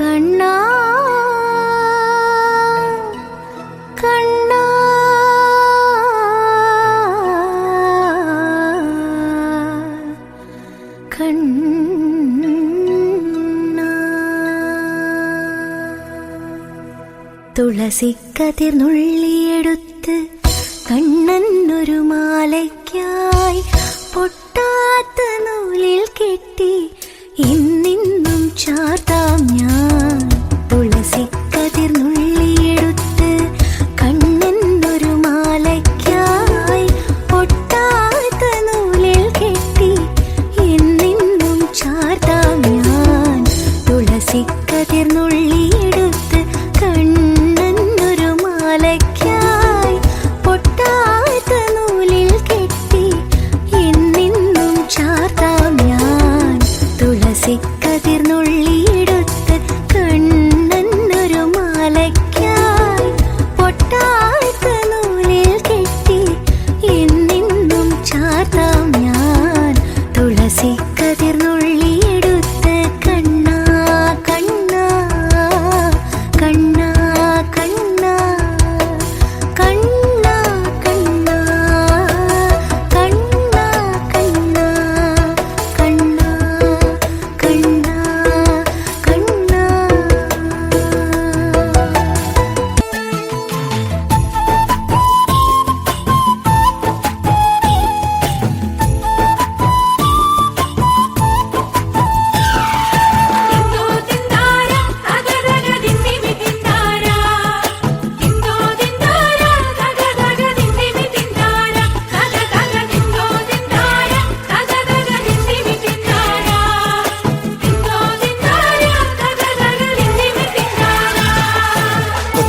കണ്ണാ കണ്ണാ. കണ്ണാ. തുളസിക്കതിർന്നുള്ളിയെടുത്ത് കണ്ണനൊരു മാലയ്ക്കായി പൊട്ടാത്ത നൂലിൽ കെട്ടി ഇന്നിന്നും cha ta nhau.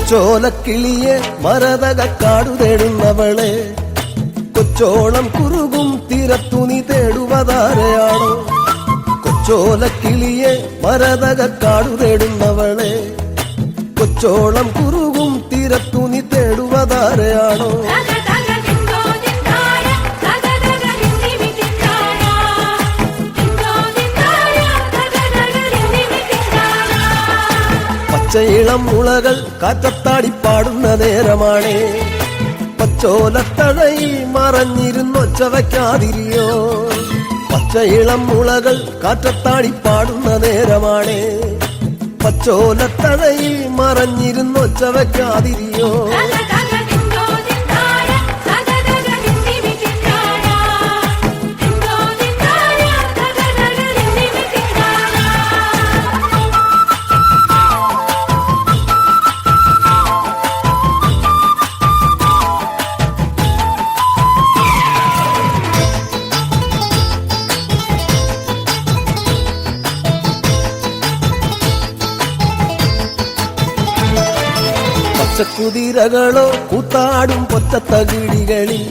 ചോലക്കിളിയെ മരതകക്കാടു തേടുന്നവളെ. കൊച്ചോളം കുറുകും തിരത്തുനി തേടുവതാരയാണോ? കൊച്ചോലക്കിളിയെ മരതകക്കാടു തേടുന്നവളെ. കൊച്ചോളം കുറുകും തിരത്തുനി തേടുവതാരയാണോ? ഇളം മുളകൾ കാറ്റത്താടി പാടുന്ന നേരമാണ്. പച്ചോലത്തഴയിൽ മറഞ്ഞിരുന്നൊച്ചവയ്ക്കാതിരിയോ പച്ച ഇളം മുളകൾ കാറ്റത്താടി പാടുന്ന നേരമാണ്. പച്ചോലത്തഴയിൽ മറഞ്ഞിരുന്നൊച്ചവയ്ക്കാതിരിയോ പച്ചക്കുതിരകളോ കൂത്താടും പൊറ്റത്തകിടികളിൽ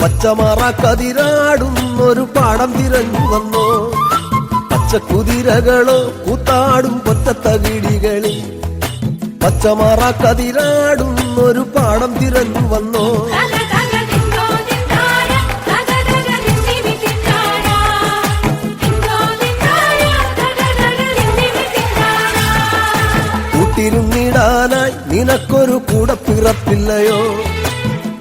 പച്ചമറ ഒരു പാടം തിരഞ്ഞു വന്നോ. പച്ചക്കുതിരകളോ കൂത്താടും പൊറ്റത്തകിടികളിൽ പച്ചമറ ഒരു പാടം തിരഞ്ഞു വന്നോ. കൂട്ടിരുന്നിടാനായി നിനക്കൊരു കൂടെ പിറപ്പില്ലയോ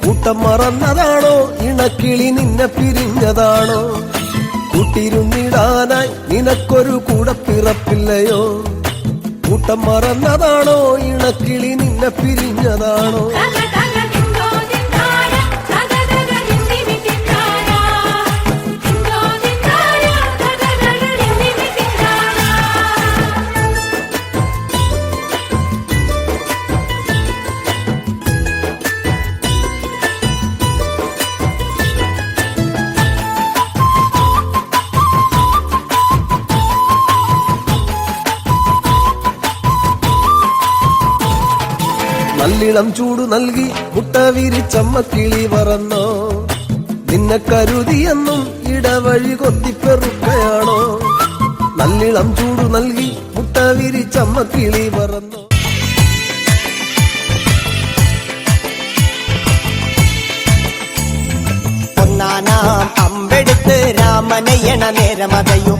കൂട്ടം മറന്നതാണോ? ഇണക്കിളി നിന്നെ പിരിഞ്ഞതാണോ? കൂട്ടിരുന്നിടാനായി നിനക്കൊരു കൂടെ പിറപ്പില്ലയോ കൂട്ടം മറന്നതാണോ? ഇണക്കിളി നിന്നെ പിരിഞ്ഞതാണോ? നല്ലിളം ചൂടു നൽകി മുട്ട വിരിച്ചമ്മ കിളി പറന്നോ നിന്നെ കരുതിയെന്നും ഇടവഴി കൊത്തിപ്പെറുക്കയാണോ നല്ലിളം ചൂടു നൽകി മുട്ട വിരിച്ചമ്മ കിളി പറന്നോ ഒന്നാനാം അമ്പെടുത്ത് രാമനയണ നേരമതയും